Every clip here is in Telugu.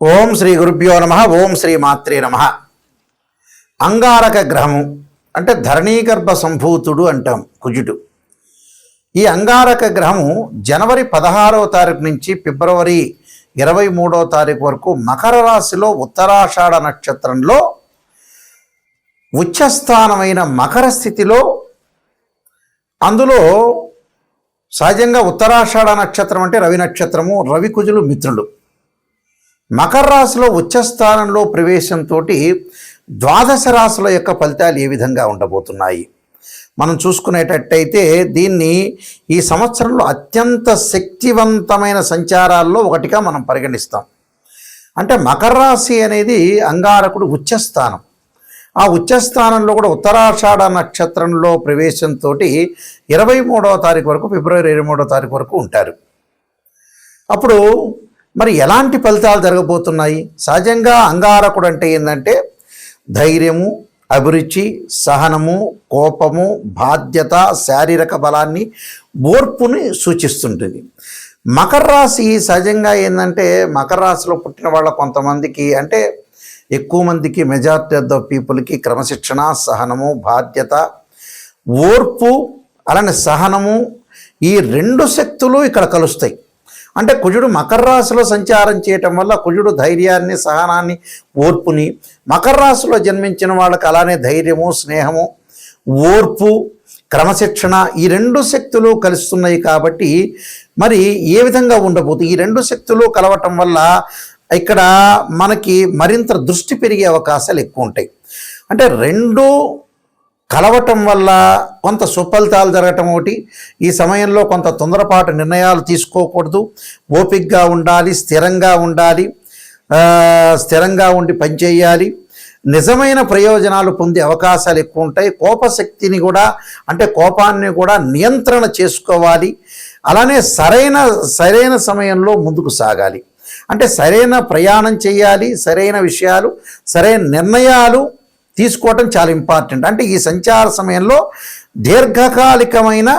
ఓం శ్రీ గురుభ్యో నమ ఓం శ్రీ మాత్రే నమ. అంగారక గ్రహము అంటే ధరణీగర్భ సంభూతుడు అంటాం కుజుడు. ఈ అంగారక గ్రహము జనవరి పదహారవ తారీఖు నుంచి ఫిబ్రవరి ఇరవై మూడవ తారీఖు వరకు మకర రాశిలో ఉత్తరాషాఢ నక్షత్రంలో ఉచ్చస్థానమైన మకర స్థితిలో అందులో సహజంగా ఉత్తరాషాఢ నక్షత్రం అంటే రవి నక్షత్రము రవి కుజులు మిత్రులు. మకర రాశిలో ఉచ్చస్థానంలో ప్రవేశంతో ద్వాదశ రాశుల యొక్క ఫలితాలు ఏ విధంగా ఉండబోతున్నాయి? మనం చూసుకునేటట్టయితే దీన్ని ఈ సంవత్సరంలో అత్యంత శక్తివంతమైన సంచారాల్లో ఒకటిగా మనం పరిగణిస్తాం. అంటే మకర రాశి అనేది అంగారకుడు ఉచ్చస్థానం ఆ ఉచ్చస్థానంలో కూడా ఉత్తరాషాఢ నక్షత్రంలో ప్రవేశంతో ఇరవై మూడవ తారీఖు వరకు ఫిబ్రవరి ఇరవై మూడవ తారీఖు వరకు ఉంటారు. అప్పుడు మరి ఎలాంటి ఫలితాలు జరగబోతున్నాయి? సహజంగా అంగారకుడు అంటే ఏంటంటే ధైర్యము అభిరుచి సహనము కోపము బాధ్యత శారీరక బలాన్ని ఓర్పుని సూచిస్తుంటుంది. మకర రాశి సహజంగా ఏంటంటే మకర రాశిలో పుట్టిన వాళ్ళ కొంతమందికి అంటే ఎక్కువ మందికి మెజారిటీ ఆఫ్ ద పీపుల్కి క్రమశిక్షణ సహనము బాధ్యత ఓర్పు అలానే సహనము ఈ రెండు శక్తులు ఇక్కడ కలుస్తాయి. అంటే కుజుడు మకర రాశిలో సంచారం చేయటం వల్ల కుజుడు ధైర్యాన్ని సహనాన్ని ఓర్పుని మకర రాశిలో జన్మించిన వాళ్ళకి అలానే ధైర్యము స్నేహము ఓర్పు క్రమశిక్షణ ఈ రెండు శక్తులు కలుస్తున్నాయి కాబట్టి మరి ఏ విధంగా ఉండబోతుంది ఈ రెండు శక్తులు కలవటం వల్ల ఇక్కడ మనకి మరింత దృష్టి పెరిగే అవకాశాలు ఎక్కువ ఉంటాయి. అంటే రెండు కలవటం వల్ల కొంత సుఫలితాలు జరగటం ఒకటి. ఈ సమయంలో కొంత తొందరపాటు నిర్ణయాలు తీసుకోకూడదు. ఓపికగా ఉండాలి స్థిరంగా ఉండాలి స్థిరంగా ఉండి పనిచేయాలి. నిజమైన ప్రయోజనాలు పొందే అవకాశాలు ఎక్కువ ఉంటాయి. కోపశక్తిని కూడా అంటే కోపాన్ని కూడా నియంత్రణ చేసుకోవాలి. అలానే సరైన సరైన సమయంలో ముందుకు సాగాలి. అంటే సరైన ప్రయాణం చేయాలి సరైన విషయాలు సరైన నిర్ణయాలు తీసుకోవటం చాలా ఇంపార్టెంట్. అంటే ఈ సంచార సమయంలో దీర్ఘకాలికమైన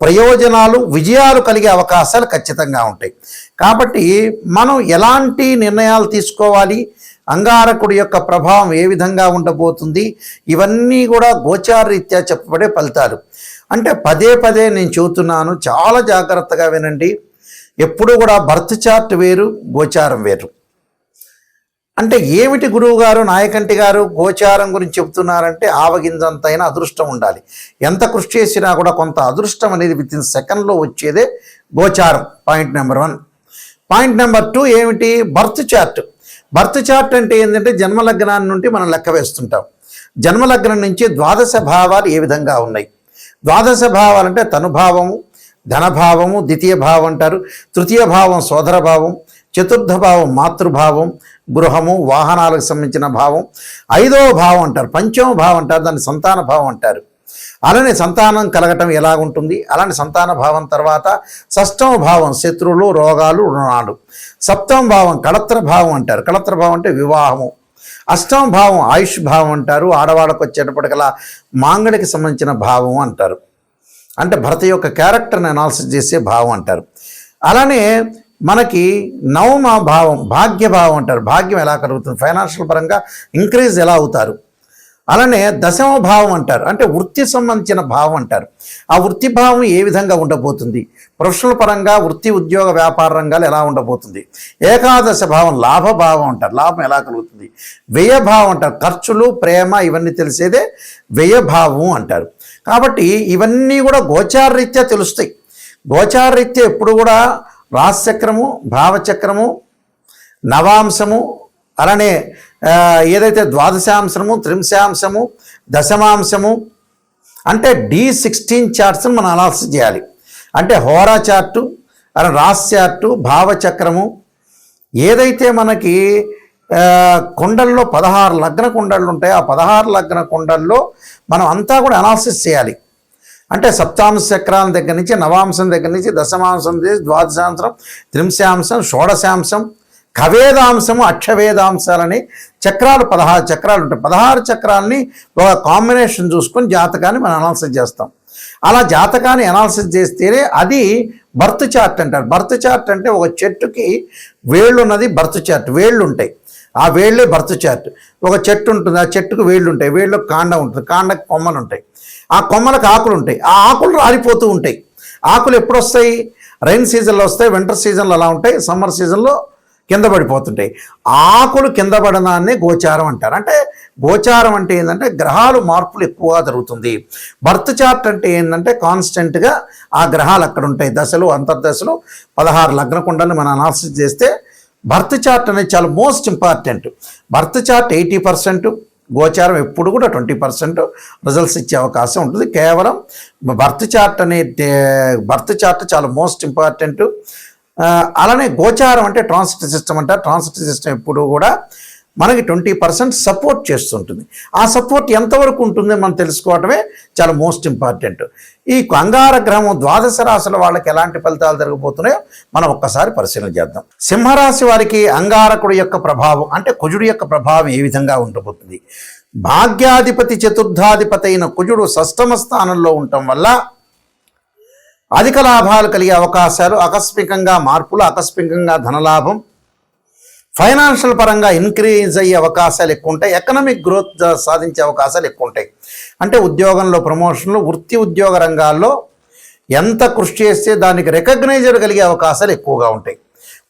ప్రయోజనాలు విజయాలు కలిగే అవకాశాలు ఖచ్చితంగా ఉంటాయి. కాబట్టి మనం ఎలాంటి నిర్ణయాలు తీసుకోవాలి? అంగారకుడి యొక్క ప్రభావం ఏ విధంగా ఉండబోతుంది? ఇవన్నీ కూడా గోచారరీత్యా చెప్పబడే ఫలితాలు. అంటే పదే పదే నేను చెబుతున్నాను చాలా జాగ్రత్తగా వినండి. ఎప్పుడూ కూడా బర్త్ చార్ట్ వేరు గోచారం వేరు. అంటే ఏమిటి గురువు గారు నాయకంటి గారు గోచారం గురించి చెప్తున్నారంటే ఆవగింజంతైనా అదృష్టం ఉండాలి. ఎంత కృషి చేసినా కూడా కొంత అదృష్టం అనేది విత్ ఇన్ సెకండ్లో వచ్చేదే గోచారం. Point number one point number two ఏమిటి? బర్త్ చార్ట్ బర్త్ చార్ట్ అంటే ఏంటంటే జన్మలగ్నాన్ని నుండి మనం లెక్క వేస్తుంటాం. జన్మలగ్నం నుంచి ద్వాదశ భావాలు ఏ విధంగా ఉన్నాయి? ద్వాదశ భావాలంటే తనుభావము ధనభావము ద్వితీయ భావం అంటారు. తృతీయ భావం సోదర భావం చతుర్థ భావం మాతృభావం గృహము వాహనాలకు సంబంధించిన భావం. ఐదవ భావం అంటారు పంచమ భావం అంటారు దాన్ని సంతాన భావం అంటారు. అలానే సంతానం కలగటం ఎలా ఉంటుంది అలానే సంతాన భావం తర్వాత షష్టమ భావం శత్రువులు రోగాలు రుణాలు. సప్తమ భావం కళత్ర భావం అంటారు. కళత్ర భావం అంటే వివాహము. అష్టమ భావం ఆయుష్ భావం అంటారు. ఆడవాళ్ళకు వచ్చేటప్పటికలా మాంగడికి సంబంధించిన భావం అంటారు. అంటే భరత యొక్క క్యారెక్టర్ని అనాలసిస్ చేసే భావం అంటారు. అలానే మనకి నవమ భావం భాగ్యభావం అంటారు. భాగ్యం ఎలా కలుగుతుంది? ఫైనాన్షియల్ పరంగా ఇంక్రీజ్ ఎలా అవుతారు? అలానే దశమ భావం అంటారు. అంటే వృత్తి సంబంధించిన భావం అంటారు. ఆ వృత్తి భావం ఏ విధంగా ఉండబోతుంది? ప్రొఫెషనల్ పరంగా వృత్తి ఉద్యోగ వ్యాపార రంగాలు ఎలా ఉండబోతుంది? ఏకాదశ భావం లాభ భావం అంటారు. లాభం ఎలా కలుగుతుంది? వ్యయ భావం అంటారు. ఖర్చులు ప్రేమ ఇవన్నీ తెలిసేదే వ్యయభావం అంటారు. కాబట్టి ఇవన్నీ కూడా గోచారరీత్యా తెలుస్తాయి. గోచారరీత్యా ఎప్పుడు కూడా రాశచక్రము భావచక్రము నవాంశము అలానే ఏదైతే ద్వాదశాంశము త్రింశాంశము దశమాంశము అంటే డి సిక్స్టీన్ చార్ట్స్ని మనం అనాలసిస్ చేయాలి. అంటే హోరా చార్టు అలా రాస్ చార్టు భావచక్రము ఏదైతే మనకి కుండల్లో పదహారు లగ్న కుండళ్ళు ఉంటాయో ఆ పదహారు లగ్న కుండల్లో మనం అంతా కూడా అనాలసిస్ చేయాలి. అంటే సప్తాంశ చక్రాల దగ్గర నుంచి నవాంశం దగ్గర నుంచి దశమాంశం ద్వాదశాంశం త్రింశాంశం షోడశాంశం కవేదాంశము అక్షవేదాంశాలని చక్రాలు పదహారు చక్రాలు ఉంటాయి. పదహారు చక్రాలని ఒక కాంబినేషన్ చూసుకొని జాతకాన్ని మనం అనాలసిస్ చేస్తాం. అలా జాతకాన్ని అనాలసిస్ చేస్తేనే అది బర్త్ చార్ట్ అంటారు. బర్త్ చార్ట్ అంటే ఒక చెట్టుకి వేళ్ళు ఉన్నది బర్త్ చార్ట్ వేళ్ళు ఉంటాయి. ఆ వేళ్ళే బర్త్ చార్ట్ ఒక చెట్టు ఉంటుంది ఆ చెట్టుకు వేళ్ళు ఉంటాయి. వేళ్ళకు కాండ ఉంటుంది కాండకు కొమ్మలు ఉంటాయి. ఆ కొమ్మలకు ఆకులు ఉంటాయి. ఆ ఆకులు రాలిపోతూ ఉంటాయి. ఆకులు ఎప్పుడు వస్తాయి రైన్ సీజన్లో వస్తాయి వింటర్ సీజన్లో అలా ఉంటాయి సమ్మర్ సీజన్లో కింద పడిపోతుంటాయి. ఆకులు కింద పడడాన్ని గోచారం అంటారు. అంటే గోచారం అంటే ఏంటంటే గ్రహాలు మార్పులు ఎక్కువగా జరుగుతుంది. బర్త్ చార్ట్ అంటే ఏంటంటే కాన్స్టెంట్గా ఆ గ్రహాలు అక్కడ ఉంటాయి. దశలు అంతర్దశలు పదహారు లగ్న కుండలు మనం అనాలసిస్ చేస్తే బర్త్ చార్ట్ అనేది చాలా most important birth chart eighty percent గోచారం ఎప్పుడు కూడా ట్వంటీ పర్సెంట్ రిజల్ట్స్ ఇచ్చే అవకాశం ఉంటుంది. కేవలం బర్త్ చార్ట్ అనే బర్త్ చార్ట్ చాలా మోస్ట్ ఇంపార్టెంట్ అలానే గోచారం అంటే ట్రాన్సిట్ సిస్టమ్ అంటారు ట్రాన్సిట్ సిస్టమ్ ఎప్పుడు కూడా మనకి ట్వంటీ పర్సెంట్ సపోర్ట్ చేస్తుంటుంది. ఆ సపోర్ట్ ఎంతవరకు ఉంటుందో మనం తెలుసుకోవటమే చాలా మోస్ట్ ఇంపార్టెంట్. ఈ అంగార గ్రహం ద్వాదశ రాశుల వాళ్ళకి ఎలాంటి ఫలితాలు జరగబోతున్నాయో మనం ఒక్కసారి పరిశీలన చేద్దాం. సింహరాశి వారికి అంగారకుడు యొక్క ప్రభావం అంటే కుజుడు యొక్క ప్రభావం ఏ విధంగా ఉండబోతుంది? భాగ్యాధిపతి చతుర్థాధిపతి అయిన కుజుడు షష్టమ స్థానంలో ఉండటం వల్ల అధిక లాభాలు కలిగే అవకాశాలు ఆకస్మికంగా మార్పులు ఆకస్మికంగా ధనలాభం ఫైనాన్షియల్ పరంగా ఇంక్రీజ్ అయ్యే అవకాశాలు ఎక్కువ ఉంటాయి. ఎకనామిక్ గ్రోత్ సాధించే అవకాశాలు ఎక్కువ ఉంటాయి. అంటే ఉద్యోగంలో ప్రమోషన్లు వృత్తి ఉద్యోగ రంగాల్లో ఎంత కృషి చేస్తే దానికి రికగ్నైజర్ కలిగే అవకాశాలు ఎక్కువగా ఉంటాయి.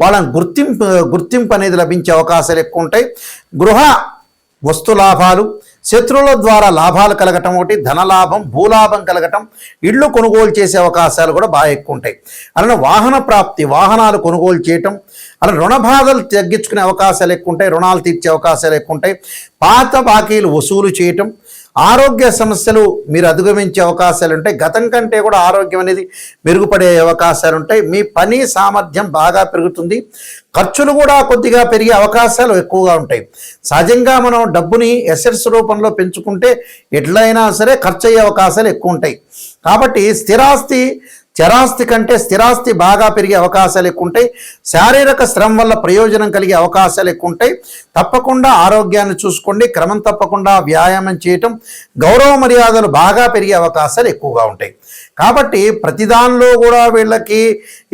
వాళ్ళని గుర్తింపు గుర్తింపు అనేది లభించే అవకాశాలు ఎక్కువ ఉంటాయి. గృహ వస్తు లాభాలు శత్రువుల ద్వారా లాభాలు కలగటం ఒకటి ధనలాభం భూలాభం కలగటం ఇళ్ళు కొనుగోలు చేసే అవకాశాలు కూడా బాగా ఎక్కువ ఉంటాయి. అలానే వాహన ప్రాప్తి వాహనాలు కొనుగోలు చేయటం అలా రుణ బాధలు తగ్గించుకునే అవకాశాలు ఎక్కువ ఉంటాయి రుణాలు తీర్చే అవకాశాలు ఎక్కువ ఉంటాయి. పాత బాకీలు వసూలు చేయటం ఆరోగ్య సమస్యలు మీరు అధిగమించే అవకాశాలు ఉంటాయి గతం కంటే కూడా ఆరోగ్యం అనేది మెరుగుపడే అవకాశాలు ఉంటాయి మీ పని సామర్థ్యం బాగా పెరుగుతుంది. ఖర్చులు కూడా కొద్దిగా పెరిగే అవకాశాలు ఎక్కువగా ఉంటాయి. సహజంగా మనం డబ్బుని ఎసెట్స్ రూపంలో పెంచుకుంటే ఎట్లయినా సరే ఖర్చు అయ్యే అవకాశాలు ఎక్కువ ఉంటాయి కాబట్టి స్థిరాస్తి చరాస్తి కంటే స్థిరాస్తి బాగా పెరిగే అవకాశాలు ఎక్కువ ఉంటాయి శారీరక శ్రమ వల్ల ప్రయోజనం కలిగే అవకాశాలు ఎక్కువ ఉంటాయి తప్పకుండా ఆరోగ్యాన్ని చూసుకోండి. క్రమం తప్పకుండా వ్యాయామం చేయటం గౌరవ మర్యాదలు బాగా పెరిగే అవకాశాలు ఎక్కువగా ఉంటాయి. కాబట్టి ప్రతిదానిలో కూడా వీళ్ళకి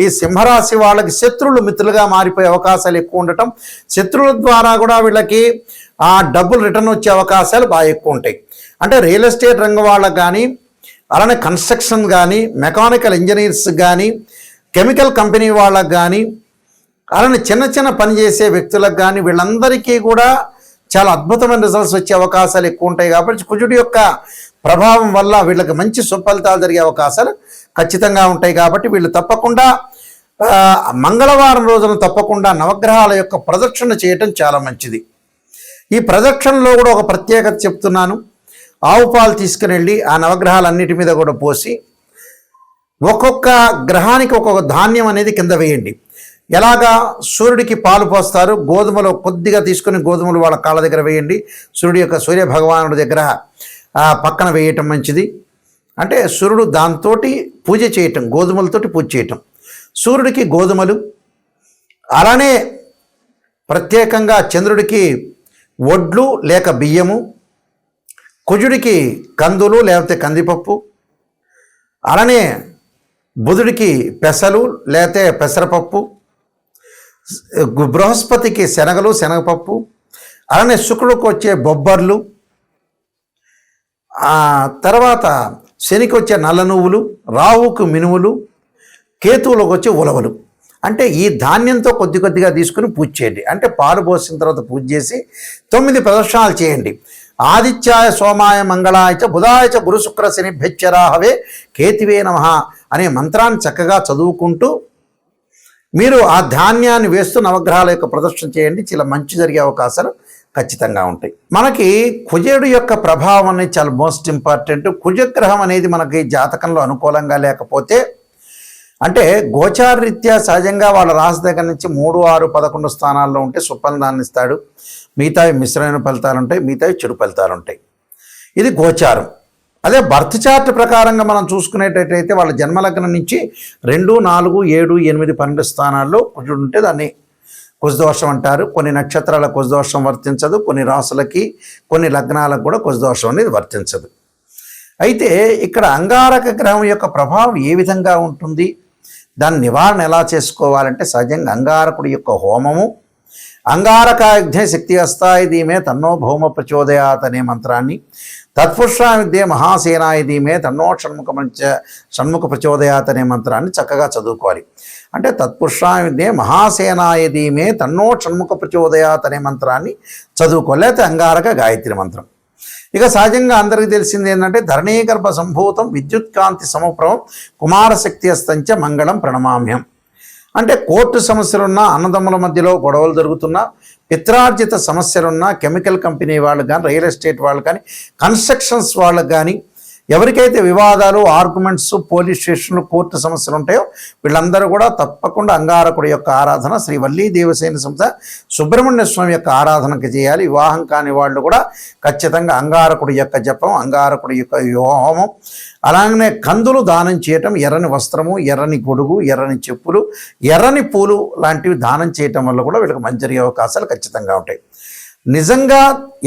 ఈ సింహరాశి వాళ్ళకి శత్రువులు మిత్రులుగా మారిపోయే అవకాశాలు ఎక్కువ ఉండటం శత్రువుల ద్వారా కూడా వీళ్ళకి ఆ డబ్బులు రిటర్న్ వచ్చే అవకాశాలు బాగా ఎక్కువ ఉంటాయి. అంటే రియల్ ఎస్టేట్ రంగం వాళ్ళకి కానీ అలానే కన్స్ట్రక్షన్ కానీ మెకానికల్ ఇంజనీర్స్ కానీ కెమికల్ కంపెనీ వాళ్ళకు కానీ అలానే చిన్న చిన్న పని చేసే వ్యక్తులకు కానీ వీళ్ళందరికీ కూడా చాలా అద్భుతమైన రిజల్ట్స్ వచ్చే అవకాశాలు ఎక్కువ ఉంటాయి కాబట్టి కుజుడి యొక్క ప్రభావం వల్ల వీళ్ళకి మంచి సుఫలితాలు జరిగే అవకాశాలు ఖచ్చితంగా ఉంటాయి కాబట్టి వీళ్ళు తప్పకుండా మంగళవారం రోజున తప్పకుండా నవగ్రహాల యొక్క ప్రదక్షిణ చేయటం చాలా మంచిది. ఈ ప్రదక్షిణలో కూడా ఒక ప్రత్యేకత చెప్తున్నాను. ఆవు పాలు తీసుకుని వెళ్ళి ఆ నవగ్రహాలన్నిటి మీద కూడా పోసి ఒక్కొక్క గ్రహానికి ఒక్కొక్క ధాన్యం అనేది కింద వేయండి. ఎలాగా సూర్యుడికి పాలు పోస్తారు? గోధుమలు కొద్దిగా తీసుకుని గోధుమలు వాళ్ళ కాళ్ళ దగ్గర వేయండి. సూర్యుడి యొక్క సూర్య భగవానుడి దగ్గర పక్కన వేయటం మంచిది. అంటే సూర్యుడు దాంతో పూజ చేయటం గోధుమలతోటి పూజ చేయటం. సూర్యుడికి గోధుమలు అలానే ప్రత్యేకంగా చంద్రుడికి వడ్లు లేక బియ్యము కుజుడికి కందులు లేకపోతే కందిపప్పు అలానే బుధుడికి పెసలు లేకపోతే పెసరపప్పు బృహస్పతికి శనగలు శనగపప్పు అలానే శుక్రుడికి వచ్చే బొబ్బర్లు తర్వాత శనికి వచ్చే నల్ల నువ్వులు రావుకు మినువులు కేతువులకు వచ్చే ఉలవలు. అంటే ఈ ధాన్యంతో కొద్ది కొద్దిగా తీసుకుని పూజ చేయండి. అంటే పాలు పోసిన తర్వాత పూజ చేసి తొమ్మిది ప్రదర్శనాలు చేయండి. ఆదిత్యాయ సోమాయ మంగళాయ చ బుధాయ చ శని భెచ్చరాహవే కేతివే నమ అనే మంత్రాన్ని చక్కగా చదువుకుంటూ మీరు ఆ ధాన్యాన్ని వేస్తూ నవగ్రహాల యొక్క ప్రదర్శన చేయండి. చాలా మంచి జరిగే అవకాశాలు ఖచ్చితంగా ఉంటాయి. మనకి కుజుడు యొక్క ప్రభావం అనేది చాలా మోస్ట్ ఇంపార్టెంట్. కుజగ్రహం అనేది మనకి జాతకంలో అనుకూలంగా లేకపోతే అంటే గోచారరీత్యా సహజంగా వాళ్ళ రాశి దగ్గర నుంచి మూడు ఆరు పదకొండు స్థానాల్లో ఉంటే సుఫలితాన్ని ఇస్తాడు మిగతావి మిశ్రమైన ఫలితాలు ఉంటాయి మిగతావి చెడు ఫలితాలు ఉంటాయి. ఇది గోచారం. అదే బర్త్ చార్ట్ ప్రకారంగా మనం చూసుకునేటట్టయితే వాళ్ళ జన్మలగ్నం నుంచి రెండు నాలుగు ఏడు ఎనిమిది పన్నెండు స్థానాల్లో కుజుడు ఉంటే దాన్ని కుజదోషం అంటారు. కొన్ని నక్షత్రాల కుజదోషం వర్తించదు కొన్ని రాసులకి కొన్ని లగ్నాలకు కూడా కుజదోషం అనేది వర్తించదు. అయితే ఇక్కడ అంగారక గ్రహం యొక్క ప్రభావం ఏ విధంగా ఉంటుంది? దాని నివారణ ఎలా చేసుకోవాలంటే సహజంగా అంగారకుడి యొక్క హోమము అంగారకాగ్నే శక్తి అస్తాయి తన్నో భౌమ ప్రచోదయాత్ అనే మంత్రాన్ని తత్పురుషా విద్యే మహాసేనాయ తన్నో షణ్ముఖ మంచ షణ్ముఖ ప్రచోదయాత్ అనే మంత్రాన్ని చక్కగా చదువుకోవాలి. అంటే తత్పురుషా విద్యే మహాసేనాయ ధీమే తన్నో షణ్ముఖ ప్రచోదయాత్ అనే మంత్రాన్ని చదువుకోలేకపోతే అంగారక గాయత్రి మంత్రం. ఇక సహజంగా అందరికీ తెలిసింది ఏంటంటే ధరణీగర్భ సంభూతం విద్యుత్ కాంతి కుమారశక్తి అస్తంచ మంగళం ప్రణమామ్యం. అంటే కోర్టు సమస్యలున్నా అన్నదమ్ముల మధ్యలో గొడవలు జరుగుతున్నా పిత్రార్జిత సమస్యలున్నా కెమికల్ కంపెనీ వాళ్ళు కానీ రియల్ ఎస్టేట్ వాళ్ళు కానీ కన్స్ట్రక్షన్స్ వాళ్ళకు కానీ ఎవరికైతే వివాదాలు ఆర్గ్యుమెంట్స్ పోలీస్ స్టేషన్లు కోర్టు సమస్యలు ఉంటాయో వీళ్ళందరూ కూడా తప్పకుండా అంగారకుడి యొక్క ఆరాధన శ్రీ వల్లీ దేవసేన సంస్థ సుబ్రహ్మణ్య స్వామి యొక్క ఆరాధనకి చేయాలి. వివాహం కాని వాళ్ళు కూడా ఖచ్చితంగా అంగారకుడి యొక్క జపం అంగారకుడి యొక్క హోమం అలాగనే కందులు దానం చేయటం ఎర్రని వస్త్రము ఎర్రని గొడుగు ఎర్రని చెప్పులు ఎర్రని పూలు లాంటివి దానం చేయటం వల్ల కూడా వీళ్ళకి మంచి జరిగే అవకాశాలు ఖచ్చితంగా ఉంటాయి. నిజంగా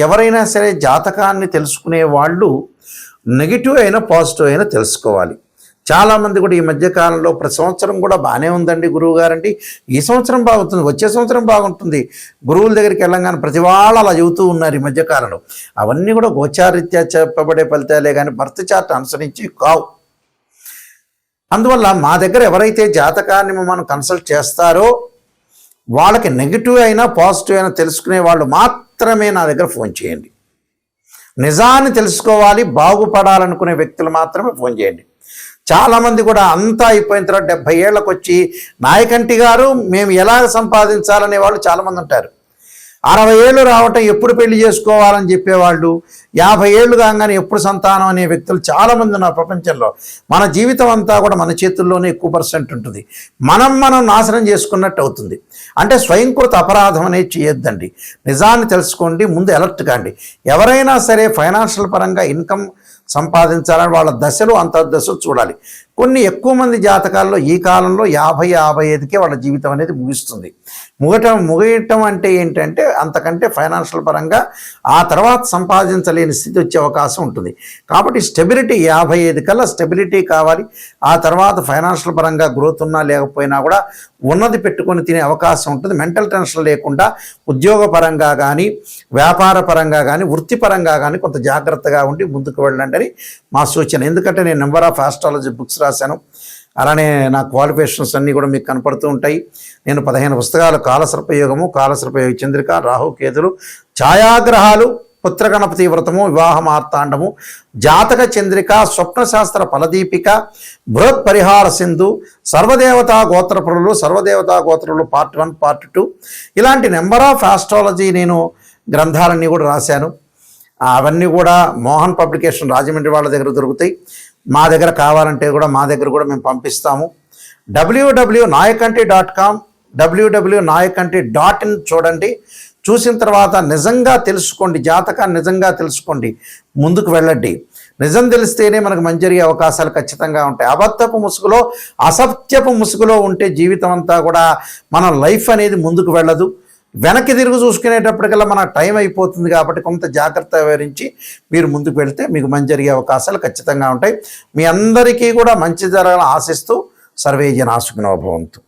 ఎవరైనా సరే జాతకాన్ని తెలుసుకునే వాళ్ళు నెగిటివ్ అయినా పాజిటివ్ అయినా తెలుసుకోవాలి. చాలామంది కూడా ఈ మధ్యకాలంలో ప్రతి సంవత్సరం కూడా బాగానే ఉందండి గురువు గారండి. ఈ సంవత్సరం బాగుంటుంది వచ్చే సంవత్సరం బాగుంటుంది. గురువుల దగ్గరికి వెళ్ళంగానే ప్రతి వాళ్ళు అలా చెబుతూ ఉన్నారు ఈ మధ్యకాలంలో అవన్నీ కూడా గోచారీత్యా చెప్పబడే ఫలితాలే కానీ భర్త చార్ట్ అనుసరించి కావు. అందువల్ల మా దగ్గర ఎవరైతే జాతకాన్ని మనం కన్సల్ట్ చేస్తారో వాళ్ళకి నెగిటివ్ అయినా పాజిటివ్ అయినా తెలుసుకునే వాళ్ళు మాత్రమే నా దగ్గర ఫోన్ చేయండి. నిజాన్ని తెలుసుకోవాలి బాగుపడాలనుకునే వ్యక్తులు మాత్రమే ఫోన్ చేయండి. చాలామంది కూడా అంతా అయిపోయిన తర్వాత డెబ్భై ఏళ్ళకు వచ్చి నాయకంటి గారు మేము ఎలా సంపాదించాలనే వాళ్ళు చాలామంది ఉంటారు. అరవై ఏళ్ళు రావటం ఎప్పుడు పెళ్ళి చేసుకోవాలని చెప్పేవాళ్ళు? యాభై ఏళ్ళు కాగానే ఎప్పుడు సంతానం అనే వ్యక్తులు చాలామంది ఉన్నారు ప్రపంచంలో. మన జీవితం అంతా కూడా మన చేతుల్లోనే ఎక్కువ పర్సెంట్ ఉంటుంది. మనం మనం నాశనం చేసుకున్నట్టు అవుతుంది. అంటే స్వయంకృత అపరాధం అనేది చేయొద్దండి. నిజాన్ని తెలుసుకోండి ముందు అలర్ట్ కాండి. ఎవరైనా సరే ఫైనాన్షియల్ పరంగా ఇన్కమ్ సంపాదించాలని వాళ్ళ దశలు అంతర్దశలు చూడాలి. కొన్ని ఎక్కువ మంది జాతకాల్లో ఈ కాలంలో యాభై యాభై ఐదుకే వాళ్ళ జీవితం అనేది ముగుస్తుంది. ముగటం ముగియటం అంటే ఏంటంటే అంతకంటే ఫైనాన్షియల్ పరంగా ఆ తర్వాత సంపాదించలేని స్థితి వచ్చే అవకాశం ఉంటుంది. కాబట్టి స్టెబిలిటీ యాభై ఐదు కల్లా స్టెబిలిటీ కావాలి. ఆ తర్వాత ఫైనాన్షియల్ పరంగా గ్రోత్ ఉన్నా లేకపోయినా కూడా ఉన్నది పెట్టుకొని తినే అవకాశం ఉంటుంది. మెంటల్ టెన్షన్ లేకుండా ఉద్యోగపరంగా కానీ వ్యాపార పరంగా కానీ వృత్తిపరంగా కానీ కొంత జాగ్రత్తగా ఉండి ముందుకు వెళ్ళండి అని మా సూచన. ఎందుకంటే నేను నెంబర్ ఆఫ్ ఆస్ట్రాలజీ బుక్స్ రాశాను. అలానే నా క్వాలిఫికేషన్స్ అన్నీ కూడా మీకు కనపడుతూ ఉంటాయి. నేను పదిహేను పుస్తకాలు కాలసర్పయోగము కాలసర్పయోగ చంద్రిక రాహుకేతులు ఛాయాగ్రహాలు పుత్రగణపతి వ్రతము వివాహ మార్తాండము జాతక చంద్రిక స్వప్నశాస్త్ర ఫలదీపిక బృహత్ పరిహార సింధు సర్వదేవతా గోత్రపురులు సర్వదేవతా గోత్రులు పార్ట్ వన్ పార్ట్ టూ. ఇలాంటి నెంబర్ ఆఫ్ ఆస్ట్రాలజీ నేను గ్రంథాలన్నీ కూడా రాశాను. అవన్నీ కూడా మోహన్ పబ్లికేషన్ రాజమండ్రి వాళ్ళ దగ్గర దొరుకుతాయి. మా దగ్గర కావాలంటే కూడా మా దగ్గర కూడా మేము పంపిస్తాము. W W Nayakanti dot com W W Nayakanti dot in చూడండి. చూసిన తర్వాత నిజంగా తెలుసుకోండి జాతకాన్ని నిజంగా తెలుసుకోండి ముందుకు వెళ్ళండి. నిజం తెలిస్తేనే మనకు మంచి జరిగే అవకాశాలు ఖచ్చితంగా ఉంటాయి. అబద్ధపు ముసుగులో అసత్యపు ముసుగులో ఉంటే జీవితం అంతా కూడా మన లైఫ్ అనేది ముందుకు వెళ్ళదు. వెనక్కి తిరిగి చూసుకునేటప్పటికల్లా మన టైం అయిపోతుంది కాబట్టి కొంత జాగ్రత్త వివరించి మీరు ముందుకు వెళితే మీకు మంచి జరిగే అవకాశాలు ఖచ్చితంగా ఉంటాయి. మీ అందరికీ కూడా మంచి జరగాలని ఆశిస్తూ సర్వే జనాసుకునోభవంతు